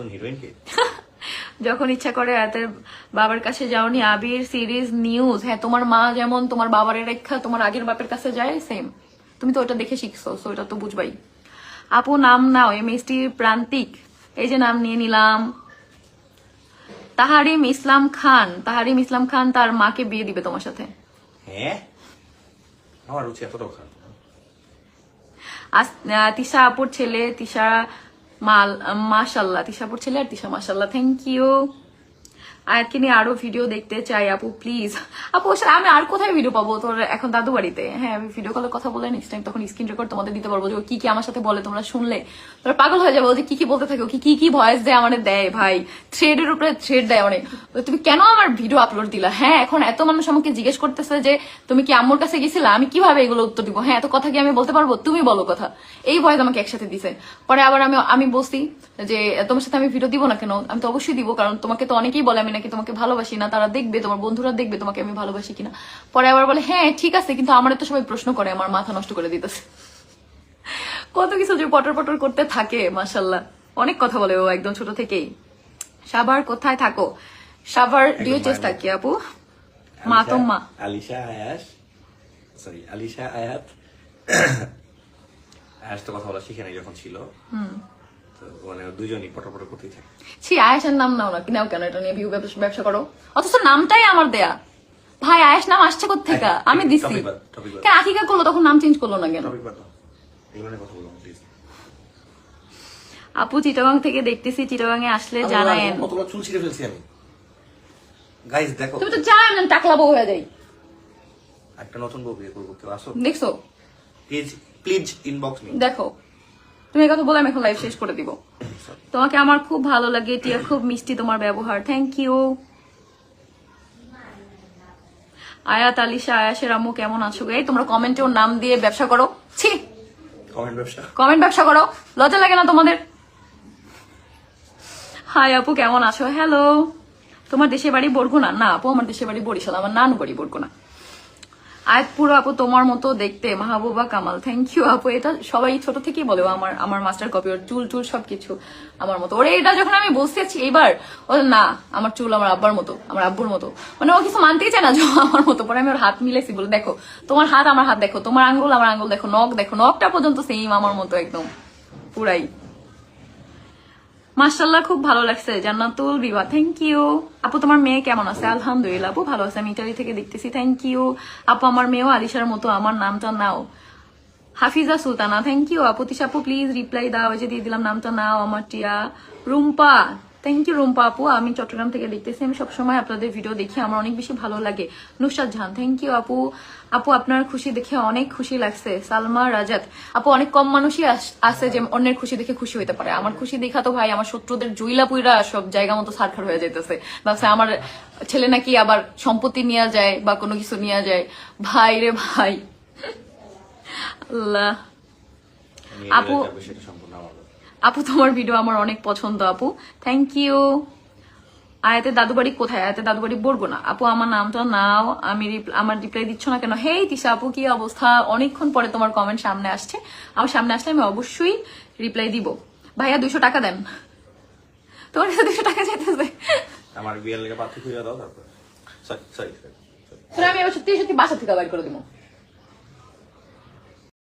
নতুন হিরোইনকে? যখন ইচ্ছা করে আয়াতের বাবার কাছে যাওনি আবির সিরিজ নিউজ হ্যাঁ তোমার মা যেমন তোমার বাবার রেখা তোমার আগের বাপের কাছে যায় সেম তুমি তো ওটা দেখে শিখছো সো ওটা তো বুঝবাই। আপু নাম নাও এম এস প্রান্তিক। এই যে নাম নিয়ে নিলাম। তাহারিম ইসলাম খান। তাহারিম ইসলাম খান তার মাকে বিয়ে দিবে তোমার সাথে। হ্যাঁ? আমার রুচি এতটাও খারাপ না। আস- তিশা আপুর ছেলে তিশা মাল মাশাল্লাহ তিশাপুর ছেলে আর তিশা মাশাল্লাহ থ্যাংক ইউ আয়াতকে নিয়ে আরও ভিডিও দেখতে চাই, আপু প্লিজ আপু আমি আর কোথায় ভিডিও পাবো? তোর এখন দাদু বাড়িতে। হ্যাঁ আমি ভিডিও কলে কথা বলে নেক্সট টাইম তখন স্ক্রিন রেকর্ড তোমাদের দিতে পারব যে কি কি আমার সাথে বলে, তোমরা শুনলে। তোমরা পাগল হয়ে যাবে যে কি কি বলতে থাকে কি কি কি ভয়েস দেয় আমাদের, দেয় ভাই। থ্রেডের উপরে থ্রেড দেয় অনেক তুমি কেন আমার ভিডিও আপলোড দিলা? হ্যাঁ এখন এত মানুষ আমাকে জিজ্ঞেস করতেছে যে, তুমি কি আম্মুর কাছে গেছিলা? আমি কীভাবে এগুলো উত্তর দিব? হ্যাঁ এত কথা কি আমি বলতে পারব? তুমি বলো কথা। এই ভয়েস আমাকে একসাথে দিছে। পরে আবার আমি আমি বলছি যে তোমার সাথে আমি ভিডিও দিব না কেন? আমি তো অবশ্যই দিব কারণ তোমাকে তো অনেকেই বলে আমি নাকি তোমাকে ভালোবাসি না। তারা দেখবে তোমার বন্ধুরা দেখবে তোমাকে আমি ভালোবাসি কিনা। পরে আবার বলে হ্যাঁ ঠিক আছে। কিন্তু আমার তো সবাই প্রশ্ন করে আমার মাথা নষ্ট করে দিতেছে। কত কিছু যে পটর পটর করতে থাকে মাসাল্লাহ অনেক কথা বলে ও একদম ছোট থেকেই। সাভার কোথায় থাকো? সাভার মায়ের থাকি আপু? মা তো মা আলিশা আয়াস। সরি আলিশা আয়াত। আয়াস তো কথা বলা শিখে নাই যখন ছিল। তো মানে দুজনই পটপট করতেই থাকে। ছি আয়েশের নাম নাও না নাও কেন এটা নিয়ে ভিউ ব্যবসা করো? অথচ নামটাই আমার দেয়া। ভাই আয়েশ নাম আসছে কোথেকে আমি দিছি। কেন আকিকা করল তখন নাম চেঞ্জ করল না কেন? প্লিজ আপু চিটাগাং থেকে দেখতেছি চিটাগাং এ আসলে জানায়েন। কতগুলো চুল ছিঁড়ে ফেলছি আমি? গাইস দেখো। তুমি তো জানো না টাকলা বউ হয়ে যাই। একটা নতুন বউ বিয়ে করব কেউ আসো? দেখছ? প্লিজ প্লিজ ইনবক্স মি দেখো। তুমি কথা বলে আমি এখন লাইভ শেষ করে দিব। তোমাকে আমার খুব ভালো লাগে টিয়া খুব মিষ্টি তোমার ব্যবহার। থ্যাংক ইউ আয়াত আলিশা আয়াসের আম্মু কেমন আছো গে? তোমরা কমেন্টে ওর নাম দিয়ে ব্যবসা করো। ছি! কমেন্ট ব্যবসা। কমেন্ট ব্যবসা করো। লজ্জা লাগে না তোমাদের? হাই আপু কেমন আছো? হ্যালো তোমার দেশের বাড়ি বরগুনা? না আপু আমার দেশের বাড়ি বরিশাল আমার নানু বাড়ি বরগুনা। আয়াত পুরো আপু তোমার মতো দেখতে মাহবুবা কামাল। থ্যাংক ইউ আপু। এটা সবাই ছোট থেকেই বলে আমার আমার মাস্টার কপি ওর চুল চুল সবকিছু আমার মতো। ওরে, এটা যখন আমি বসতেছি এবার ও না, আমার চুল আমার আব্বার মতো, আমার আব্বুর মতো। মানে ও কিছু মানতেই চায় না যে আমার মতো পরে আমি ওর হাত মিলেছি বলে, দেখো, তোমার হাত, আমার হাত দেখো, তোমার আঙ্গুল, আমার আঙ্গুল দেখো, নখ দেখো, নখটা পর্যন্ত সেম আমার মতো একদম, পুরাই। মার্শাল্লাহ খুব ভালো লাগছে। জান্নাতুল বিবা থ্যাংক ইউ আপু, তোমার মেয়ে কেমন আছে? আলহামদুলিল্লাহ, আপু ভালো আছে। আমি ইটালি থেকে দেখতেছি থ্যাংক ইউ আপু, আমার মেয়েও আলিশার মতো, আমার নামটা নাও। হাফিজা সুলতানা থ্যাংক ইউ আপু, তিশা আপু প্লিজ রিপ্লাই দাও যে দিয়ে দিলাম নামটা নাও, আমার টিয়া। রুম্পা থ্যাংক ইউ রুম্পা আপু। আমি চট্টগ্রাম থেকে দেখতেছি। আমি সবসময় আপনাদের ভিডিও দেখি। আমার অনেক বেশি ভালো লাগে। নুসরাত জাহান থ্যাংক ইউ আপু। আপু আপনার খুশি দেখে অনেক খুশি লাগছে। সালমা রাজাত। আপু অনেক কম মানুষই আছে যে অন্যের খুশি দেখে খুশি হইতে পারে। আমার খুশি দেখা তো ভাই আমার শত্রুদের জুইলা পুইরা সব জায়গা মতো সারখার হয়ে যাইতেছে। ভাবছে আমার ছেলে নাকি আবার সম্পত্তি নেওয়া যায় বা কোনো কিছু নিয়ে যায়। ভাই রে ভাই। আল্লাহ। আপু- আপু তোমার ভিডিও আমার অনেক পছন্দ আপু। থ্যাংক ইউ আয়াতের দাদু বাড়ি কোথায়? আয়াতের দাদু বাড়ি বলব না আপু আমার নামটা নাও। আমি আমার রিপ্লাই দিচ্ছ না কেন? হেই তিশা আপু কি অবস্থা? অনেকক্ষণ পরে তোমার কমেন্ট সামনে আসছে। আমার সামনে আসলে আমি অবশ্যই রিপ্লাই দিব। ভাইয়া দুশো টাকা দেন। তোমার কাছে দুশো টাকা চাইতেছে। আমার বিয়ের লেগে পাত্র খুঁজে দাও তারপর। সরি সরি সরি আমি এবার সত্যি সত্যি বাসা থেকে বাইর করে দিব।